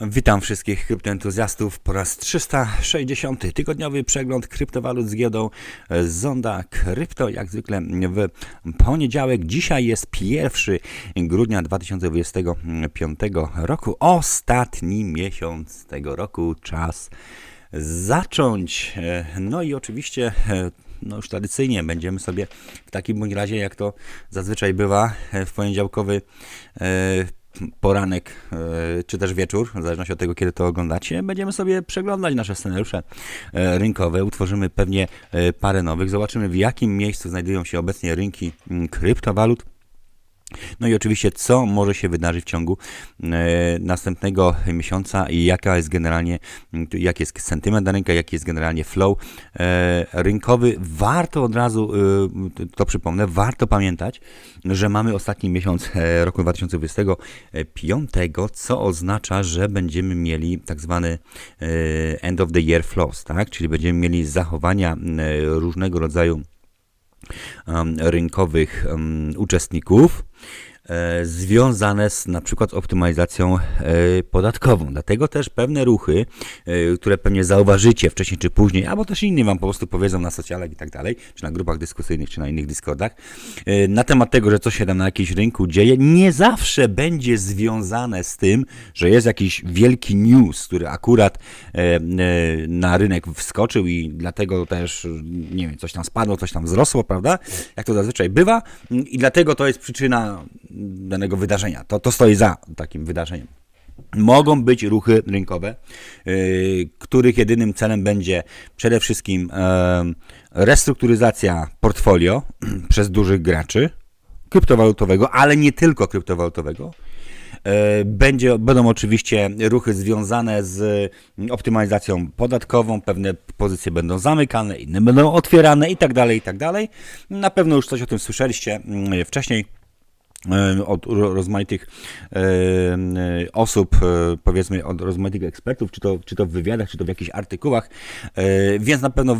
Witam wszystkich kryptoentuzjastów po raz 360. Tygodniowy przegląd kryptowalut z giełdą Zonda Krypto. Jak zwykle w poniedziałek. Dzisiaj jest 1 grudnia 2025 roku. Ostatni miesiąc tego roku. Czas zacząć. No i oczywiście no już tradycyjnie będziemy sobie w takim bądź razie, jak to zazwyczaj bywa, w poniedziałkowy e, poranek e, czy też wieczór, w zależności od tego, kiedy to oglądacie, będziemy sobie przeglądać nasze scenariusze e, rynkowe. Utworzymy pewnie e, parę nowych. Zobaczymy, w jakim miejscu znajdują się obecnie rynki mm, kryptowalut. No i oczywiście, co może się wydarzyć w ciągu e, następnego miesiąca i jaka jest generalnie, jaki jest sentyment na rynku, jaki jest generalnie flow e, rynkowy. Warto od razu, e, to przypomnę, warto pamiętać, że mamy ostatni miesiąc roku 2025, co oznacza, że będziemy mieli tak zwany end of the year flows, tak? Czyli będziemy mieli zachowania różnego rodzaju rynkowych em, uczestników związane z na przykład optymalizacją e, podatkową. Dlatego też pewne ruchy, e, które pewnie zauważycie wcześniej czy później, albo też inni wam po prostu powiedzą na socjalach i tak dalej, czy na grupach dyskusyjnych, czy na innych Discordach, e, na temat tego, że coś się tam na jakimś rynku dzieje, nie zawsze będzie związane z tym, że jest jakiś wielki news, który akurat e, e, na rynek wskoczył i dlatego też, nie wiem, coś tam spadło, coś tam wzrosło, prawda? Jak to zazwyczaj bywa i dlatego to jest przyczyna danego wydarzenia. To, to stoi za takim wydarzeniem. Mogą być ruchy rynkowe, yy, których jedynym celem będzie przede wszystkim em, restrukturyzacja portfolio przez dużych graczy kryptowalutowego, ale nie tylko kryptowalutowego. E, Będzie, będą oczywiście ruchy związane z optymalizacją podatkową, pewne pozycje będą zamykane, inne będą otwierane i tak dalej, i tak dalej. Na pewno już coś o tym słyszeliście mm, wcześniej e, od ro- rozmaitych e, e, osób, e, powiedzmy od rozmaitych ekspertów, czy to, czy to w wywiadach, czy to w jakichś artykułach, e, więc na pewno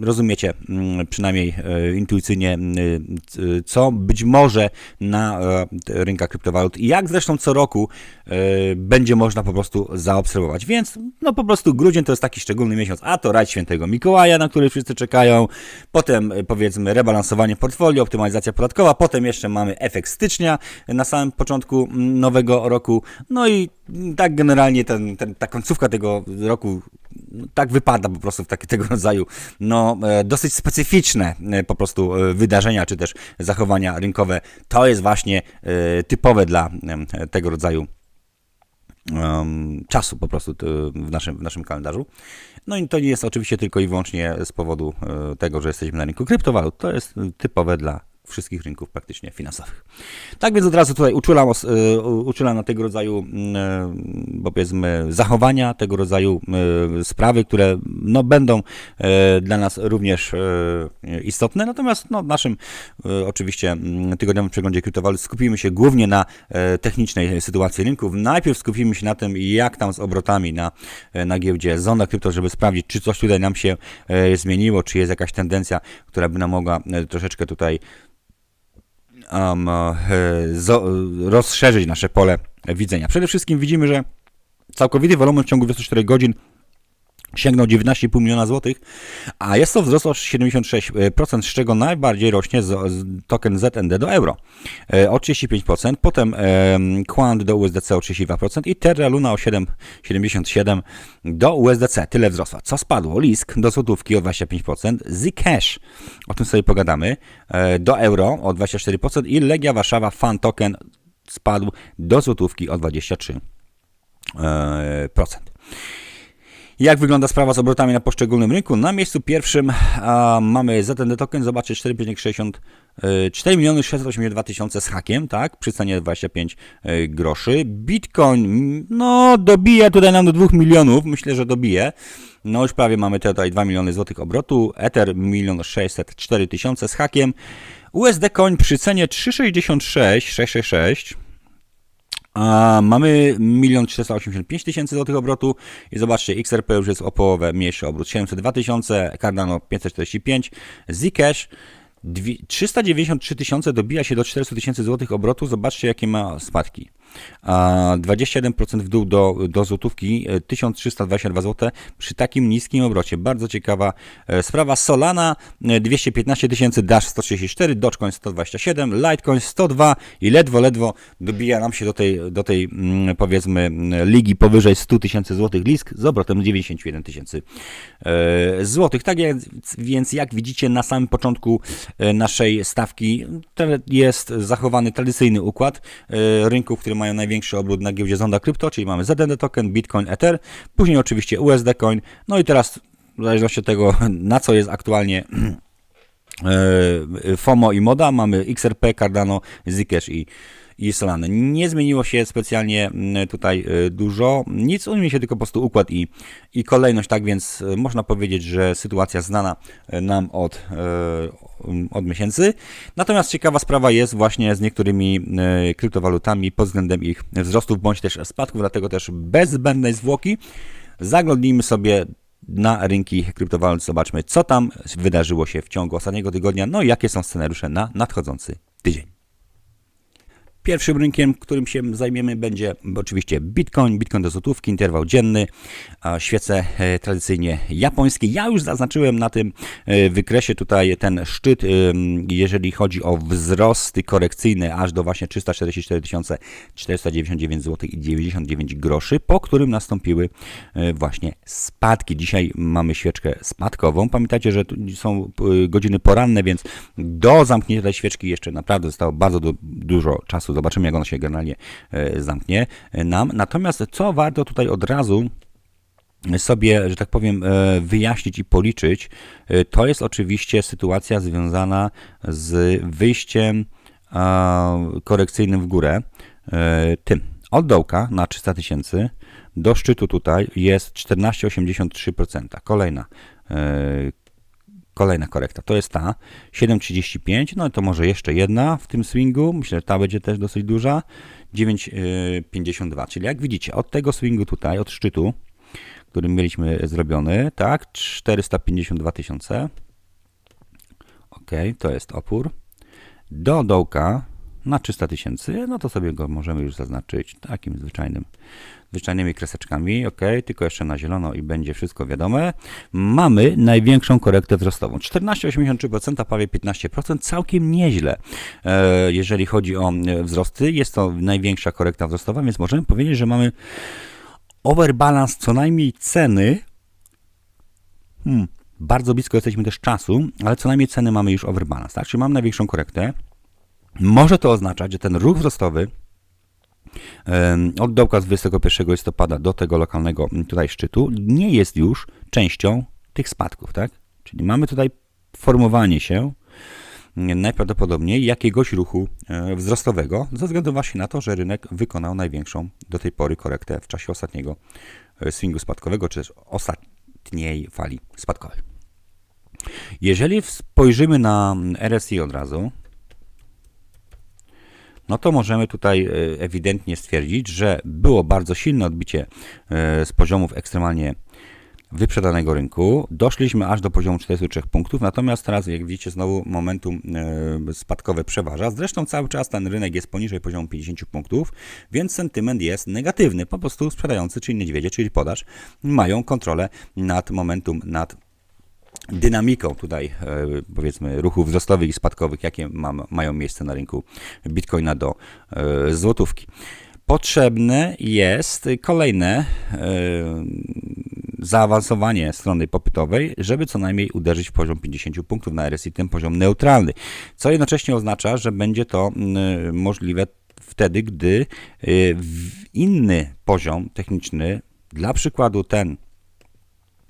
rozumiecie mm, przynajmniej e, intuicyjnie, co być może na e, rynkach kryptowalut i jak zresztą co roku e, będzie można po prostu zaobserwować. Więc no po prostu grudzień to jest taki szczególny miesiąc, a to rajd świętego Mikołaja, na który wszyscy czekają, potem e, powiedzmy rebalansowanie portfolio, optymalizacja podatkowa, potem jeszcze mamy efekt stycznia na samym początku mm, nowego roku, no i tak generalnie ten, ten, ta końcówka tego roku no, tak wypada po prostu w takie, tego rodzaju no, e, dosyć specyficzne e, po prostu e, wydarzenia, czy też zachowania rynkowe. To jest właśnie typowe dla tego rodzaju czasu po prostu w naszym, w naszym kalendarzu. No i to nie jest oczywiście tylko i wyłącznie z powodu tego, że jesteśmy na rynku kryptowalut. To jest typowe dla wszystkich rynków praktycznie finansowych. Tak więc od razu tutaj uczulam, u- uczulam na tego rodzaju, bo powiedzmy, zachowania, tego rodzaju e, sprawy, które no, będą dla nas również istotne. Natomiast no, w naszym oczywiście mm, tygodniowym przeglądzie kryptowalut skupimy się głównie na technicznej sytuacji rynków. Najpierw skupimy się na tym, jak tam z obrotami na, na giełdzie Zonda Krypto, żeby sprawdzić, czy coś tutaj nam się zmieniło, czy jest jakaś tendencja, która by nam mogła troszeczkę tutaj um, rozszerzyć nasze pole widzenia. Przede wszystkim widzimy, że całkowity wolumen w ciągu 24 godzin sięgnął 19,5 miliona złotych, a jest to wzrost o 76%, z czego najbardziej rośnie z, z token ZND do euro e, o 35%, potem e, Quant do USDC o 32% i Terra Luna o 7,77% do USDC. Tyle wzrosła. Co spadło? Lisk do złotówki o 25%, Zcash, o tym sobie pogadamy, e, do euro o 24% i Legia Warszawa Fan Token spadł do złotówki o 23%. Jak wygląda sprawa z obrotami na poszczególnym rynku? Na miejscu pierwszym a, mamy ZND token, zobaczcie 4,60 e, 4 miliony 682 tysiące z hakiem, tak, przy cenie 25 e, groszy. Bitcoin, no dobije tutaj nam do 2 milionów, myślę, że dobije. No już prawie mamy tutaj 2 miliony złotych obrotu, Ether 1 604 tysiące z hakiem. USD Coin przy cenie 3,66 666 a mamy 1 485 tysięcy złotych obrotu. I zobaczcie, XRP już jest o połowę mniejszy obrót, 702 tysiące, Cardano 545, Zcash dwie- 393 tysiące dobija się do 400 tysięcy złotych obrotu, zobaczcie jakie ma spadki. A 27% w dół do, do złotówki, e, 1322 zł przy takim niskim obrocie. Bardzo ciekawa e, sprawa. Solana e, 215 tysięcy, Dash 134, Dogecoin 127, Litecoin 102 i ledwo, ledwo dobija nam się do tej, do tej mm, powiedzmy mm, ligi powyżej 100 tysięcy złotych lisk z obrotem 91 tysięcy e, złotych. Tak więc jak widzicie na samym początku e, naszej stawki jest zachowany tradycyjny układ e, rynków, które mają największy obrót na giełdzie Zonda Krypto, czyli mamy ZND token, Bitcoin, Ether, później oczywiście USD Coin, no i teraz w zależności od tego na co jest aktualnie e, FOMO i moda, mamy XRP, Cardano, Zcash i, i. Nie zmieniło się specjalnie mm, tutaj e, dużo, nic, zmienił się tylko po prostu układ i, i kolejność, tak więc e, można powiedzieć, że sytuacja znana nam od, od miesięcy. Natomiast ciekawa sprawa jest właśnie z niektórymi e, kryptowalutami pod względem ich wzrostów bądź też spadków, dlatego też bez zbędnej zwłoki zaglądnijmy sobie na rynki kryptowalut, zobaczmy co tam wydarzyło się w ciągu ostatniego tygodnia, no i jakie są scenariusze na nadchodzący tydzień. Pierwszym rynkiem, którym się zajmiemy, będzie oczywiście Bitcoin. Bitcoin do złotówki, interwał dzienny, świece e, tradycyjnie japońskie. Ja już zaznaczyłem na tym e, wykresie tutaj ten szczyt, em, jeżeli chodzi o wzrosty korekcyjne, aż do właśnie 344 499 zł i 99 groszy, po którym nastąpiły e, właśnie spadki. Dzisiaj mamy świeczkę spadkową. Pamiętajcie, że są e, godziny poranne, więc do zamknięcia tej świeczki jeszcze naprawdę zostało bardzo du- dużo czasu. Zobaczymy, jak ona się generalnie e, zamknie e, nam. Natomiast co warto tutaj od razu sobie, że tak powiem, e, wyjaśnić i policzyć, e, to jest oczywiście sytuacja związana z wyjściem e, korekcyjnym w górę. E, Tym od dołka na 300 tysięcy do szczytu tutaj jest 14,83%. Kolejna e, Kolejna korekta, to jest ta 7,35, no to może jeszcze jedna w tym swingu, myślę, że ta będzie też dosyć duża, 9,52, czyli jak widzicie, od tego swingu tutaj, od szczytu, który mieliśmy zrobiony, tak, 452 tysiące, ok, to jest opór, do dołka na 300 tysięcy, no to sobie go możemy już zaznaczyć takim zwyczajnym, zwyczajnymi kreseczkami, ok, tylko jeszcze na zielono i będzie wszystko wiadome. Mamy największą korektę wzrostową, 14,83%, prawie 15%, całkiem nieźle, e, jeżeli chodzi o e, wzrosty, jest to największa korekta wzrostowa, więc możemy powiedzieć, że mamy overbalance co najmniej ceny, hmm, bardzo blisko jesteśmy też czasu, ale co najmniej ceny mamy już overbalance, tak? Czyli mamy największą korektę. Może to oznaczać, że ten ruch wzrostowy od dołka z 21 listopada do tego lokalnego tutaj szczytu nie jest już częścią tych spadków, tak? Czyli mamy tutaj formowanie się m, najprawdopodobniej jakiegoś ruchu e, wzrostowego ze względu właśnie na to, że rynek wykonał największą do tej pory korektę w czasie ostatniego e, swingu spadkowego, czy też ostatniej fali spadkowej. Jeżeli spojrzymy na mm, RSI od razu, no to możemy tutaj e, ewidentnie stwierdzić, że było bardzo silne odbicie e, z poziomów ekstremalnie wyprzedanego rynku. Doszliśmy aż do poziomu 43 punktów, natomiast teraz, jak widzicie, znowu momentum e, spadkowe przeważa. Zresztą cały czas ten rynek jest poniżej poziomu 50 punktów, więc sentyment jest negatywny. Po prostu sprzedający, czyli niedźwiedzie, czyli podaż, mają kontrolę nad momentum, nad dynamiką tutaj e, powiedzmy ruchów wzrostowych i spadkowych, jakie ma, mają miejsce na rynku bitcoina do e, złotówki. Potrzebne jest kolejne e, zaawansowanie strony popytowej, żeby co najmniej uderzyć w poziom 50 punktów na RSI, ten poziom neutralny, co jednocześnie oznacza, że będzie to możliwe wtedy, gdy inny poziom techniczny, dla przykładu ten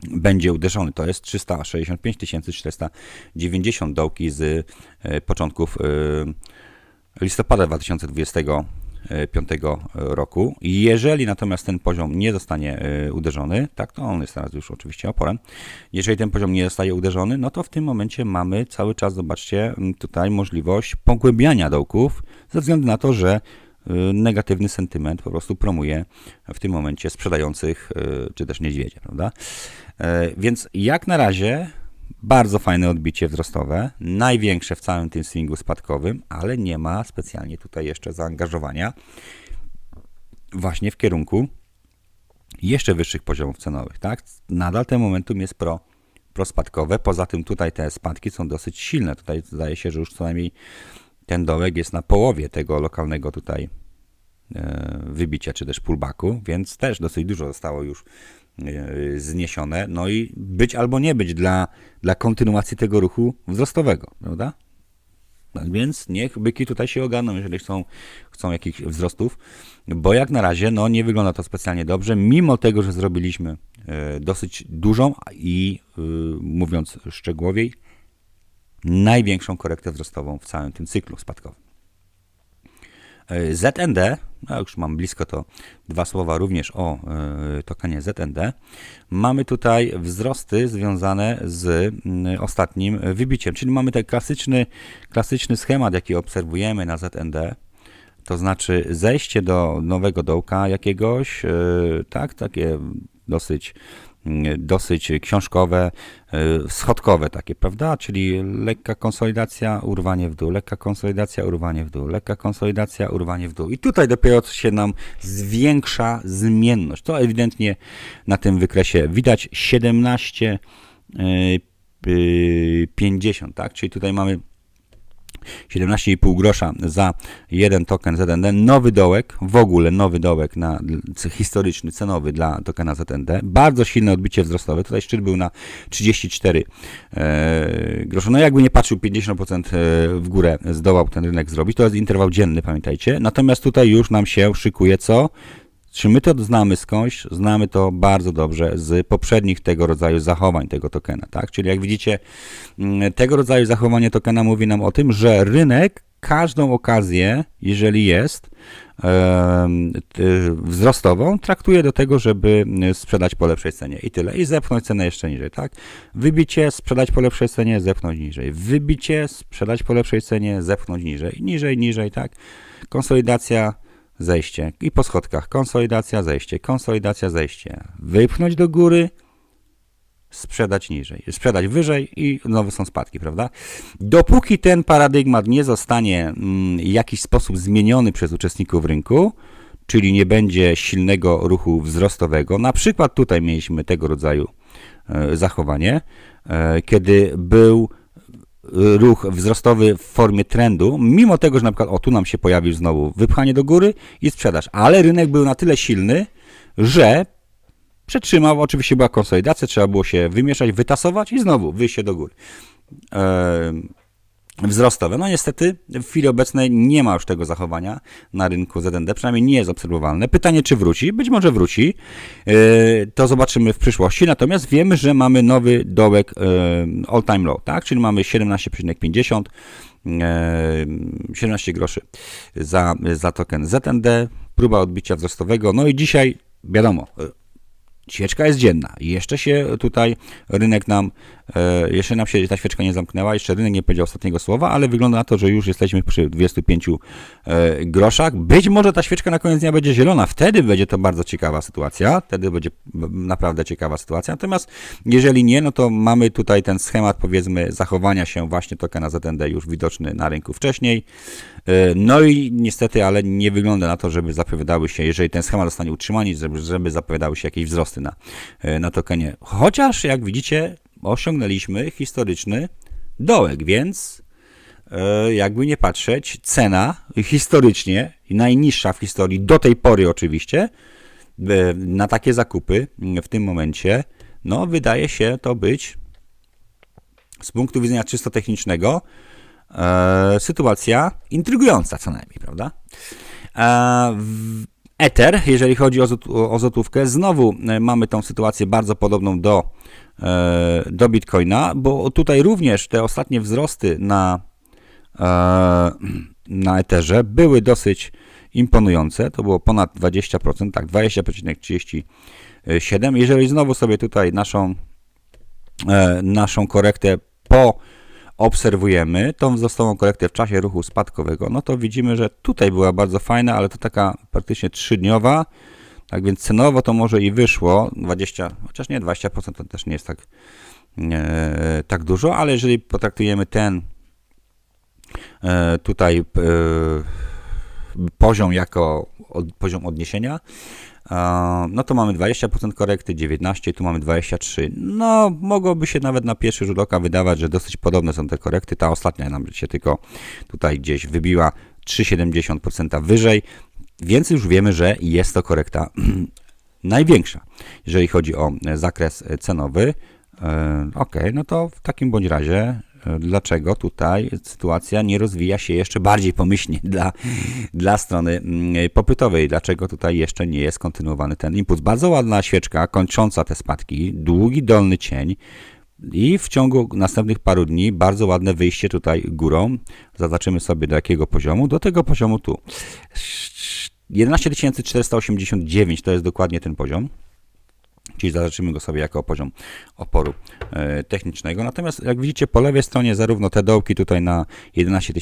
będzie uderzony. To jest 365 490 dołki z e, początków e, listopada 2025 roku. Jeżeli natomiast ten poziom nie zostanie e, uderzony, tak, to on jest teraz już oczywiście oporem. Jeżeli ten poziom nie zostaje uderzony, no to w tym momencie mamy cały czas, zobaczcie, tutaj możliwość pogłębiania dołków, ze względu na to, że negatywny sentyment po prostu promuje w tym momencie sprzedających czy też niedźwiedzie, prawda? E, Więc jak na razie bardzo fajne odbicie wzrostowe, największe w całym tym swingu spadkowym, ale nie ma specjalnie tutaj jeszcze zaangażowania. właśnie w kierunku jeszcze wyższych poziomów cenowych, tak? Nadal ten momentum jest pro, prospadkowe, poza tym tutaj te spadki są dosyć silne, tutaj zdaje się, że już co najmniej ten dołek jest na połowie tego lokalnego tutaj e, wybicia, czy też pullbacku, więc też dosyć dużo zostało już zniesione, no i być albo nie być dla, dla kontynuacji tego ruchu wzrostowego, prawda? Tak więc niech byki tutaj się ogarną, jeżeli chcą, chcą jakichś wzrostów, bo jak na razie no, nie wygląda to specjalnie dobrze, mimo tego, że zrobiliśmy e, dosyć dużą i e, mówiąc szczegółowiej, największą korektę wzrostową w całym tym cyklu spadkowym. E, ZND, no już mam blisko to dwa słowa również o y, tokenie ZND. Mamy tutaj wzrosty związane z y, ostatnim wybiciem, czyli mamy ten klasyczny, klasyczny schemat, jaki obserwujemy na ZND. To znaczy zejście do nowego dołka jakiegoś, y, tak, takie dosyć dosyć książkowe, y, schodkowe takie, prawda? Czyli lekka konsolidacja, urwanie w dół, lekka konsolidacja, urwanie w dół, lekka konsolidacja, urwanie w dół. I tutaj dopiero się nam zwiększa zmienność. To ewidentnie na tym wykresie widać 17 50, tak? Czyli tutaj mamy 17,5 grosza za jeden token ZND, nowy dołek, w ogóle nowy dołek na, historyczny, cenowy dla tokena ZND, bardzo silne odbicie wzrostowe, tutaj szczyt był na 34 e, no jakby nie patrzył 50% e, w górę zdołał ten rynek zrobić, to jest interwał dzienny, pamiętajcie, natomiast tutaj już nam się szykuje co? Czy my to znamy skądś? Znamy to bardzo dobrze z poprzednich tego rodzaju zachowań tego tokena, tak? Czyli jak widzicie, mm, tego rodzaju zachowanie tokena mówi nam o tym, że rynek każdą okazję, jeżeli jest wzrostową, traktuje do tego, żeby sprzedać po lepszej cenie i tyle. I zepchnąć cenę jeszcze niżej, tak? Wybicie, sprzedać po lepszej cenie, zepchnąć niżej. Wybicie, sprzedać po lepszej cenie, zepchnąć niżej. Niżej, niżej, tak? Konsolidacja, zejście i po schodkach konsolidacja, zejście, konsolidacja, zejście. Wypchnąć do góry, sprzedać niżej, sprzedać wyżej i znowu są spadki, prawda? Dopóki ten paradygmat nie zostanie mm, w jakiś sposób zmieniony przez uczestników rynku, czyli nie będzie silnego ruchu wzrostowego, na przykład tutaj mieliśmy tego rodzaju e, zachowanie, e, kiedy był ruch wzrostowy w formie trendu, mimo tego, że na przykład, o tu nam się pojawił znowu wypchanie do góry i sprzedaż, ale rynek był na tyle silny, że przetrzymał, oczywiście była konsolidacja, trzeba było się wymieszać, wytasować i znowu wyjście do góry. Eee, wzrostowe. No niestety w chwili obecnej nie ma już tego zachowania na rynku ZND, przynajmniej nie jest obserwowalne. Pytanie, czy wróci? Być może wróci. E, to zobaczymy w przyszłości. Natomiast wiemy, że mamy nowy dołek e, all time low, tak? Czyli mamy 17,50 17 e, groszy za, za token ZND, próba odbicia wzrostowego. No i dzisiaj, wiadomo, Świeczka jest dzienna. Jeszcze się tutaj rynek nam, jeszcze nam się ta świeczka nie zamknęła, jeszcze rynek nie powiedział ostatniego słowa, ale wygląda na to, że już jesteśmy przy 25 e, groszach. Być może ta świeczka na koniec dnia będzie zielona, wtedy będzie to bardzo ciekawa sytuacja, wtedy będzie naprawdę ciekawa sytuacja. Natomiast jeżeli nie, no to mamy tutaj ten schemat, powiedzmy, zachowania się właśnie tokena ZND już widoczny na rynku wcześniej. E, no i niestety, ale nie wygląda na to, żeby zapowiadały się, jeżeli ten schemat zostanie utrzymany, żeby, żeby zapowiadały się jakieś wzrosty na, e, na tokenie. Chociaż, jak widzicie, osiągnęliśmy historyczny dołek, więc e, jakby nie patrzeć, cena historycznie, najniższa w historii, do tej pory oczywiście, na takie zakupy w tym momencie, no wydaje się to być z punktu widzenia czysto technicznego e, sytuacja intrygująca co najmniej, prawda? Ether, jeżeli chodzi o, o złotówkę, znowu e, mamy tą sytuację bardzo podobną do, e, do Bitcoina, bo tutaj również te ostatnie wzrosty na, e, na Etherze były dosyć imponujące. To było ponad 20%, tak, 20,37. Jeżeli znowu sobie tutaj naszą, naszą korektę po obserwujemy tą wzrostową korektę w czasie ruchu spadkowego, no to widzimy, że tutaj była bardzo fajna, ale to taka praktycznie trzydniowa, tak więc cenowo to może i wyszło 20, chociaż nie 20% to też nie jest tak, tak dużo, ale jeżeli potraktujemy ten e, tutaj e, poziom jako od, poziom odniesienia, no to mamy 20% korekty, 19, tu mamy 23. No, mogłoby się nawet na pierwszy rzut oka wydawać, że dosyć podobne są te korekty. Ta ostatnia nam się tylko tutaj gdzieś wybiła 3,70% wyżej, więc już wiemy, że jest to korekta największa, jeżeli chodzi o zakres cenowy. E, Ok, no to w takim bądź razie, dlaczego tutaj sytuacja nie rozwija się jeszcze bardziej pomyślnie dla, dla strony mm, popytowej? Dlaczego tutaj jeszcze nie jest kontynuowany ten impuls? Bardzo ładna świeczka kończąca te spadki, długi dolny cień. I w ciągu następnych paru dni bardzo ładne wyjście tutaj górą. Zaznaczymy sobie do jakiego poziomu? Do tego poziomu tu. 11 489 to jest dokładnie ten poziom. Czyli zaznaczymy go sobie jako poziom oporu e, technicznego. Natomiast jak widzicie po lewej stronie zarówno te dołki tutaj na 11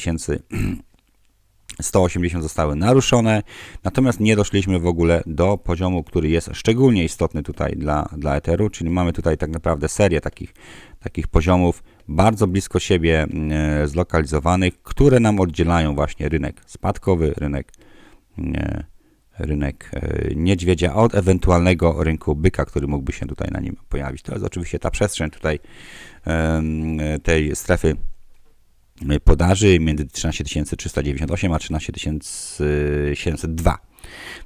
180 zostały naruszone, natomiast nie doszliśmy w ogóle do poziomu, który jest szczególnie istotny tutaj dla, dla Etheru, czyli mamy tutaj tak naprawdę serię takich, takich poziomów bardzo blisko siebie e, zlokalizowanych, które nam oddzielają właśnie rynek spadkowy, rynek e, rynek e, niedźwiedzia od ewentualnego rynku byka, który mógłby się tutaj na nim pojawić. To jest oczywiście ta przestrzeń tutaj tej strefy podaży między 13 398 a 13 702.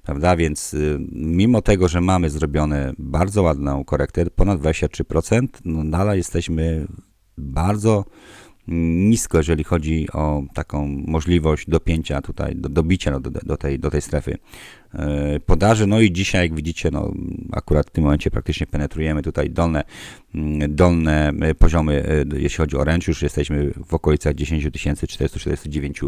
Prawda? Więc y, mimo tego, że mamy zrobione bardzo ładną korektę, ponad 23%, no nadal jesteśmy bardzo nisko, jeżeli chodzi o taką możliwość dopięcia tutaj, do, dobicia do, do, tej, do tej strefy e, podaży. No i dzisiaj, jak widzicie, no, akurat w tym momencie praktycznie penetrujemy tutaj dolne, mm, dolne e, poziomy, e, jeśli chodzi o ręcz, już jesteśmy w okolicach 10 449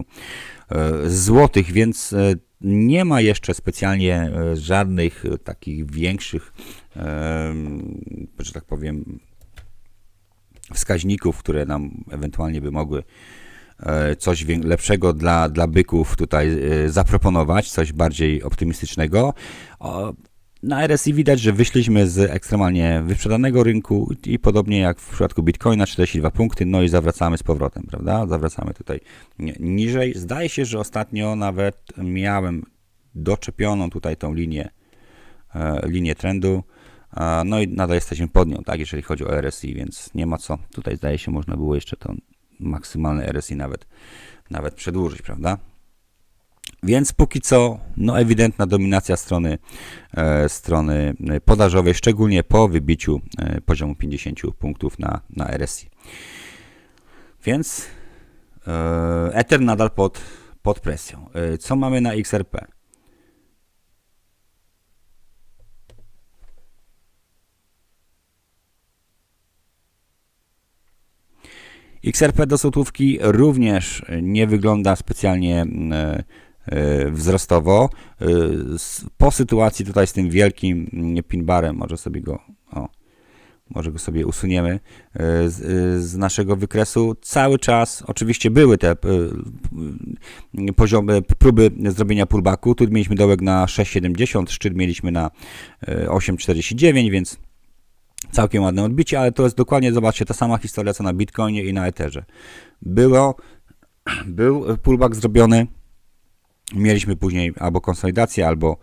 złotych, więc nie ma jeszcze specjalnie żadnych takich większych, że tak powiem, wskaźników, które nam ewentualnie by mogły e, coś lepszego dla, dla byków tutaj e, zaproponować, coś bardziej optymistycznego. Na RSI widać, że wyszliśmy z ekstremalnie wyprzedanego rynku i podobnie jak w przypadku Bitcoina 42 punkty, no i zawracamy z powrotem, prawda? Zawracamy tutaj niżej. Zdaje się, że ostatnio nawet miałem doczepioną tutaj tą linię, e, linię trendu no i nadal jesteśmy pod nią, tak, jeżeli chodzi o RSI, więc nie ma co. Tutaj zdaje się, można było jeszcze to maksymalne RSI nawet, nawet przedłużyć, prawda? Więc póki co, no ewidentna dominacja strony, e, strony podażowej, szczególnie po wybiciu e, poziomu 50 punktów na, na RSI. Więc e, Ether nadal pod, pod presją. E, co mamy na XRP? XRP do złotówki również nie wygląda specjalnie e, e, wzrostowo. E, po sytuacji tutaj z tym wielkim mm, pinbarem, może sobie go, o, może go sobie usuniemy z, z, naszego wykresu. Cały czas oczywiście były te poziomy, próby zrobienia pullbacku. Tu mieliśmy dołek na 6,70, szczyt mieliśmy na 8,49, więc Całkiem ładne odbicie, ale to jest dokładnie, zobaczcie, ta sama historia co na Bitcoinie i na Etherze. Było, był pullback zrobiony, mieliśmy później albo konsolidację, albo,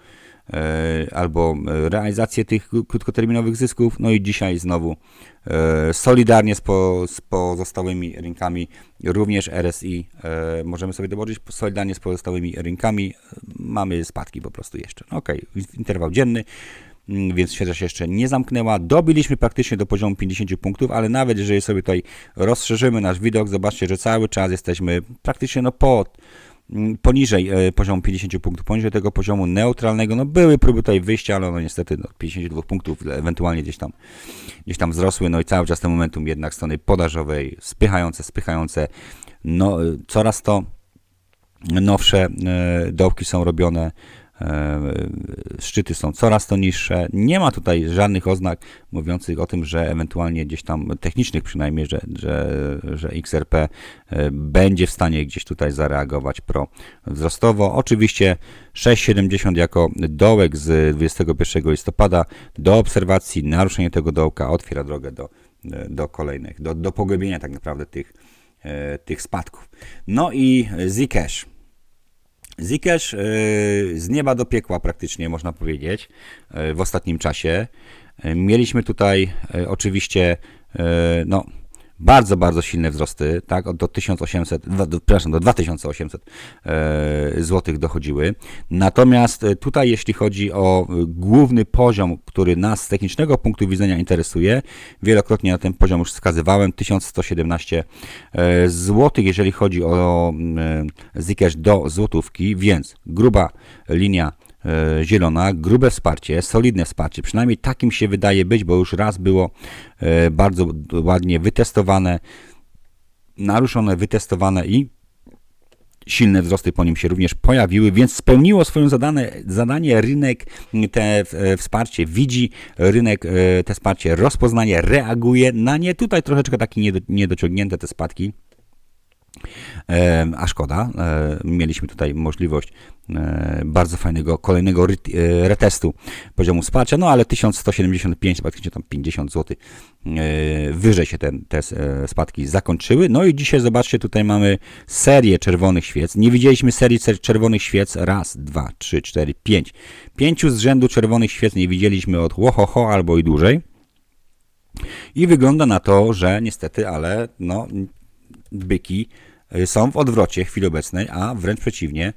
e, albo realizację tych krótkoterminowych zysków, no i dzisiaj znowu e, solidarnie z, po, z pozostałymi rynkami, również RSI e, możemy sobie dołożyć, solidarnie z pozostałymi rynkami mamy spadki po prostu jeszcze. Ok, interwał dzienny, więc świeża się jeszcze nie zamknęła. Dobiliśmy praktycznie do poziomu 50 punktów, ale nawet jeżeli sobie tutaj rozszerzymy nasz widok, zobaczcie, że cały czas jesteśmy praktycznie no pod mm, poniżej e, poziomu 50 punktów, poniżej tego poziomu neutralnego. No były próby tutaj wyjścia, ale no niestety no, 52 punktów ewentualnie gdzieś tam, gdzieś tam wzrosły. No i cały czas ten momentum jednak strony podażowej, spychające, spychające. No e, coraz to nowsze e, dołki są robione szczyty są coraz to niższe. Nie ma tutaj żadnych oznak mówiących o tym, że ewentualnie gdzieś tam technicznych przynajmniej, że, że, że XRP e, będzie w stanie gdzieś tutaj zareagować pro wzrostowo. Oczywiście 6,70 jako dołek z 21 listopada do obserwacji, naruszenie tego dołka otwiera drogę do, do kolejnych, do, do pogłębienia tak naprawdę tych, e, tych spadków. No i Zcash. Zcash e, z nieba do piekła praktycznie można powiedzieć e, w ostatnim czasie. E, Mieliśmy tutaj oczywiście no, bardzo, bardzo silne wzrosty, tak, od- do 1800, dwa- do, przepraszam, do 2800 e, złotych dochodziły. Natomiast e, tutaj, jeśli chodzi o e, główny poziom, który nas z technicznego punktu widzenia interesuje, wielokrotnie na ten poziom już wskazywałem, 1117 e, złotych, jeżeli chodzi o e, Zcash do złotówki, więc gruba linia e, zielona, grube wsparcie, solidne wsparcie, przynajmniej takim się wydaje być, bo już raz było e, bardzo ładnie wytestowane, naruszone, wytestowane i silne wzrosty po nim się również pojawiły, więc spełniło swoje zadane, zadanie. Rynek te e, wsparcie widzi, rynek e, te wsparcie rozpoznaje, reaguje na nie. Tutaj troszeczkę takie niedo, niedociągnięte te spadki. E, a szkoda, e, mieliśmy tutaj możliwość e, bardzo fajnego kolejnego retestu poziomu wsparcia, no ale 1175, praktycznie tam 50 zł wyżej się te e, spadki zakończyły. No i dzisiaj zobaczcie, tutaj mamy serię czerwonych świec. Nie widzieliśmy serii czerwonych świec raz, dwa, trzy, cztery, pięć. Pięciu z rzędu czerwonych świec nie widzieliśmy od łohoho albo i dłużej. I wygląda na to, że niestety, ale no, byki są w odwrocie chwili obecnej, a wręcz przeciwnie,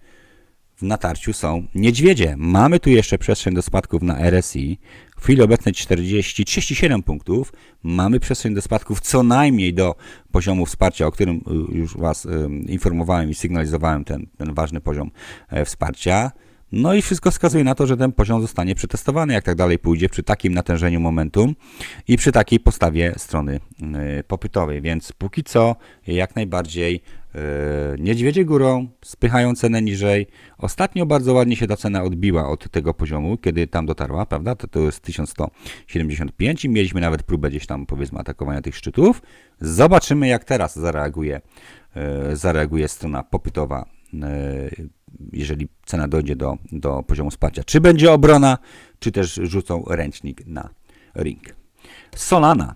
w natarciu są niedźwiedzie. Mamy tu jeszcze przestrzeń do spadków na RSI. W chwili obecnej 40, 37 punktów. Mamy przestrzeń do spadków co najmniej do poziomu wsparcia, o którym y, już Was y, informowałem i sygnalizowałem ten, ten ważny poziom e, wsparcia. No i wszystko wskazuje na to, że ten poziom zostanie przetestowany, jak tak dalej pójdzie, przy takim natężeniu momentum i przy takiej postawie strony y, popytowej. Więc póki co, jak najbardziej y, niedźwiedzie górą, spychają cenę niżej. Ostatnio bardzo ładnie się ta cena odbiła od tego poziomu, kiedy tam dotarła, prawda? To, to jest 1175 i mieliśmy nawet próbę gdzieś tam, powiedzmy, atakowania tych szczytów. Zobaczymy, jak teraz zareaguje, y, zareaguje strona popytowa jeżeli cena dojdzie do, do poziomu wsparcia. Czy będzie obrona, czy też rzucą ręcznik na ring. Solana.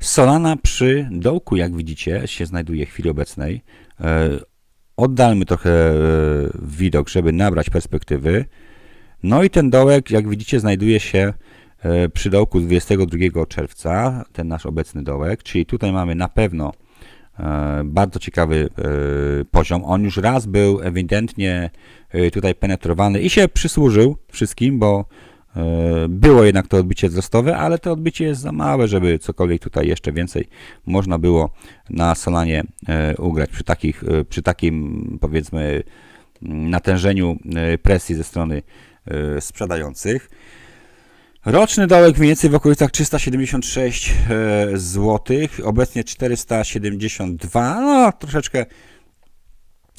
Solana przy dołku, jak widzicie, się znajduje w chwili obecnej. E, Oddalmy trochę e, widok, żeby nabrać perspektywy. No i ten dołek, jak widzicie, znajduje się e, przy dołku z 22 czerwca, ten nasz obecny dołek, czyli tutaj mamy na pewno bardzo ciekawy e, poziom. On już raz był ewidentnie e, tutaj penetrowany i się przysłużył wszystkim, bo e, było jednak to odbicie wzrostowe, ale to odbicie jest za małe, żeby cokolwiek tutaj jeszcze więcej można było na Solanie e, ugrać przy, takich, e, przy takim powiedzmy natężeniu e, presji ze strony e, sprzedających. Roczny dołek mniej więcej w okolicach 376 zł, obecnie 472, no troszeczkę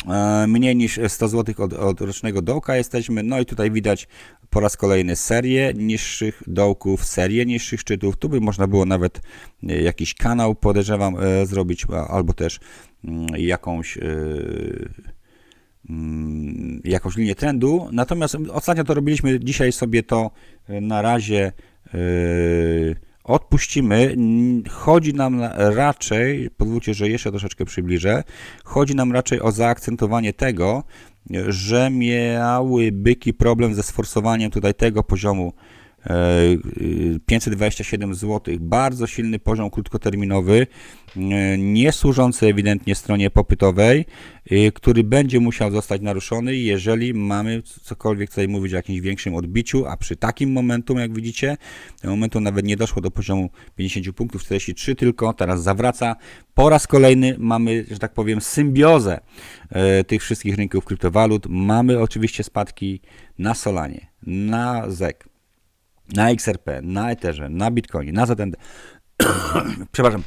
e, mniej niż 100 zł od, od rocznego dołka jesteśmy. No i tutaj widać po raz kolejny serię niższych dołków, serię niższych szczytów. Tu by można było nawet e, jakiś kanał, podejrzewam, e, zrobić, albo też mm, jakąś. E, mm, jakąś linię trendu. Natomiast ostatnio to robiliśmy, dzisiaj sobie to e, na razie e, odpuścimy. Chodzi nam na- raczej, pozwólcie, że jeszcze troszeczkę przybliżę, chodzi nam raczej o zaakcentowanie tego, że miały byki problem ze sforsowaniem tutaj tego poziomu e, 527 zł. Bardzo silny poziom krótkoterminowy, e, nie służący ewidentnie stronie popytowej, y, który będzie musiał zostać naruszony, jeżeli mamy cokolwiek tutaj mówić o jakimś większym odbiciu, a przy takim momentum, jak widzicie, ten momentum nawet nie doszło do poziomu 50 punktów, 43 tylko, teraz zawraca. Po raz kolejny mamy, że tak powiem, symbiozę e, tych wszystkich rynków kryptowalut. Mamy oczywiście spadki na Solanie, na ZEK, na XRP, na Etherze, na Bitcoinie, na ZND. Przepraszam.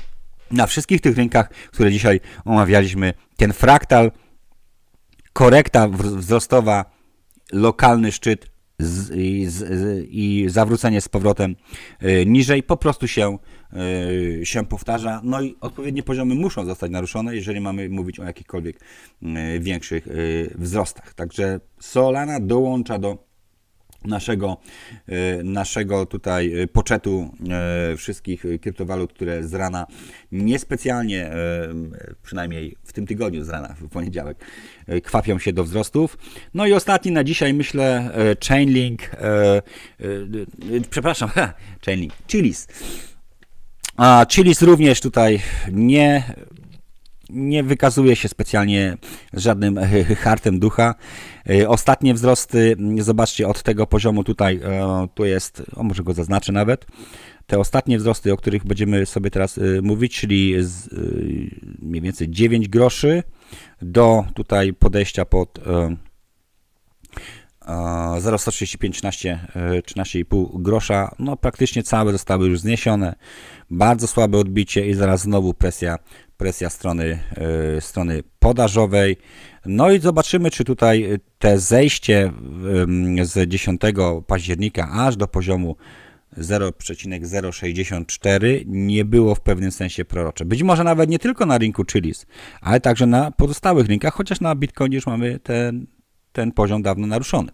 Na wszystkich tych rynkach, które dzisiaj omawialiśmy, ten fraktal, korekta wz- wzrostowa, lokalny szczyt z, i, z, i zawrócenie z powrotem y, niżej po prostu się, y, się powtarza. No i odpowiednie poziomy muszą zostać naruszone, jeżeli mamy mówić o jakichkolwiek y, większych wzrostach. Także Solana dołącza do naszego, e, naszego tutaj e, poczetu e, wszystkich kryptowalut, które z rana niespecjalnie, przynajmniej w tym tygodniu z rana, w poniedziałek, kwapią się do wzrostów. No i ostatni na dzisiaj myślę Chainlink, przepraszam, ha, Chainlink, Chilis. A Chilis również tutaj nie, nie wykazuje się specjalnie żadnym e, hartem ducha. E, Ostatnie wzrosty, m, zobaczcie, od tego poziomu tutaj, e, tu jest, o może go zaznaczę nawet, te ostatnie wzrosty, o których będziemy sobie teraz e, mówić, czyli z, e, mniej więcej 9 groszy do tutaj podejścia pod e, e, 0,135, 13, e, 13,5 grosza, no praktycznie całe zostały już zniesione. Bardzo słabe odbicie i zaraz znowu presja, presja strony, e, strony podażowej. No i zobaczymy, czy tutaj te zejście z 10 października aż do poziomu 0,064 nie było w pewnym sensie prorocze. Być może nawet nie tylko na rynku Chilis, ale także na pozostałych rynkach, chociaż na Bitcoinie już mamy ten, ten poziom dawno naruszony.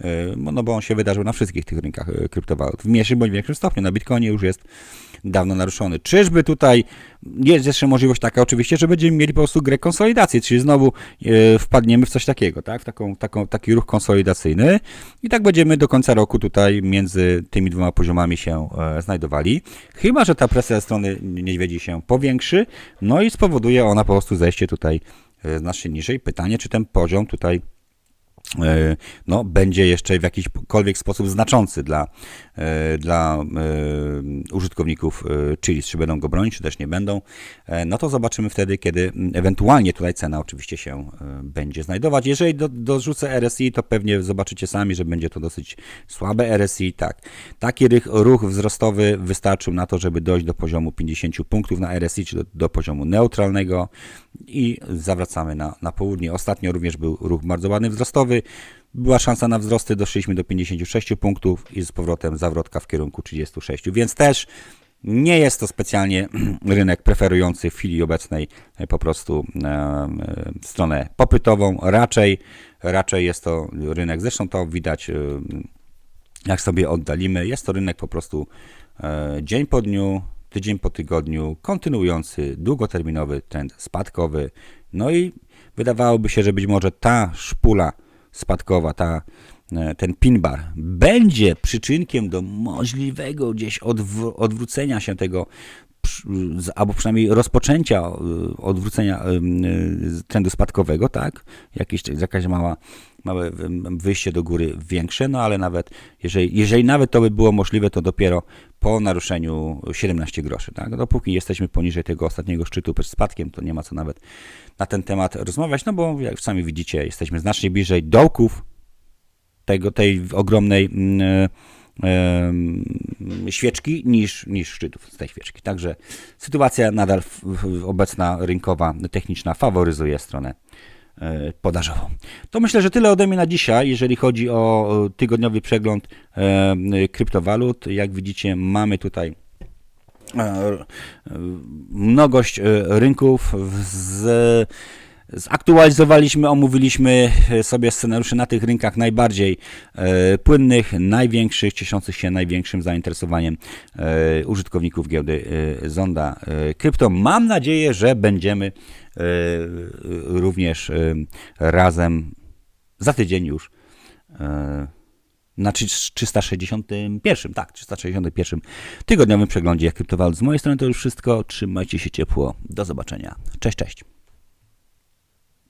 Yy, No bo on się wydarzył na wszystkich tych rynkach kryptowalut. W mniejszym bądź większym stopniu. Na Bitcoinie już jest dawno naruszony. Czyżby tutaj jest jeszcze możliwość taka oczywiście, że będziemy mieli po prostu grę konsolidacji, czyli znowu yy, wpadniemy w coś takiego, tak? W taką, taką, taki ruch konsolidacyjny i tak będziemy do końca roku tutaj między tymi dwoma poziomami się e, znajdowali. Chyba, że ta presja ze strony niedźwiedzi się powiększy, no i spowoduje ona po prostu zejście tutaj e, znacznie niżej. Pytanie, czy ten poziom tutaj e, no, będzie jeszcze w jakikolwiek sposób znaczący dla, e, dla e, użytkowników e, Chilis, czy będą go bronić, czy też nie będą, e, no to zobaczymy wtedy, kiedy ewentualnie tutaj cena oczywiście się e, będzie znajdować. Jeżeli do, dorzucę RSI, to pewnie zobaczycie sami, że będzie to dosyć słabe RSI, tak. Taki ruch wzrostowy wystarczył na to, żeby dojść do poziomu 50 punktów na RSI, czy do, do poziomu neutralnego i zawracamy na, na południe. Ostatnio również był ruch bardzo ładny wzrostowy. Była szansa na wzrosty, doszliśmy do 56 punktów i z powrotem zawrotka w kierunku 36, więc też nie jest to specjalnie rynek preferujący w chwili obecnej e, po prostu e, stronę popytową. Raczej, raczej jest to rynek, zresztą to widać e, jak sobie oddalimy. Jest to rynek po prostu dzień po dniu, tydzień po tygodniu, kontynuujący długoterminowy trend spadkowy. No i wydawałoby się, że być może ta szpula spadkowa, ta, e, ten pin bar będzie przyczynkiem do możliwego gdzieś odw- odwrócenia się tego albo przynajmniej rozpoczęcia e, odwrócenia em, e, trendu spadkowego, tak? Jakieś, jakaś mała, małe wyjście do góry większe, no ale nawet, jeżeli, jeżeli nawet to by było możliwe, to dopiero po naruszeniu 17 groszy, tak? Dopóki jesteśmy poniżej tego ostatniego szczytu z spadkiem, to nie ma co nawet na ten temat rozmawiać, no bo jak sami widzicie, jesteśmy znacznie bliżej dołków tego, tej ogromnej em, świeczki niż, niż szczytów z tej świeczki. Także sytuacja nadal obecna rynkowa, techniczna faworyzuje stronę e, podażową. To myślę, że tyle ode mnie na dzisiaj, jeżeli chodzi o tygodniowy przegląd kryptowalut. Jak widzicie, mamy tutaj e, e, mnogość rynków z Zaktualizowaliśmy, omówiliśmy sobie scenariusze na tych rynkach najbardziej e, płynnych, największych, cieszących się największym zainteresowaniem e, użytkowników giełdy e, Zonda e, Krypto. Mam nadzieję, że będziemy e, również e, razem za tydzień już e, na trzy- 361, tak, 361 tygodniowym przeglądzie kryptowalut. Z mojej strony to już wszystko. Trzymajcie się ciepło. Do zobaczenia. Cześć, cześć.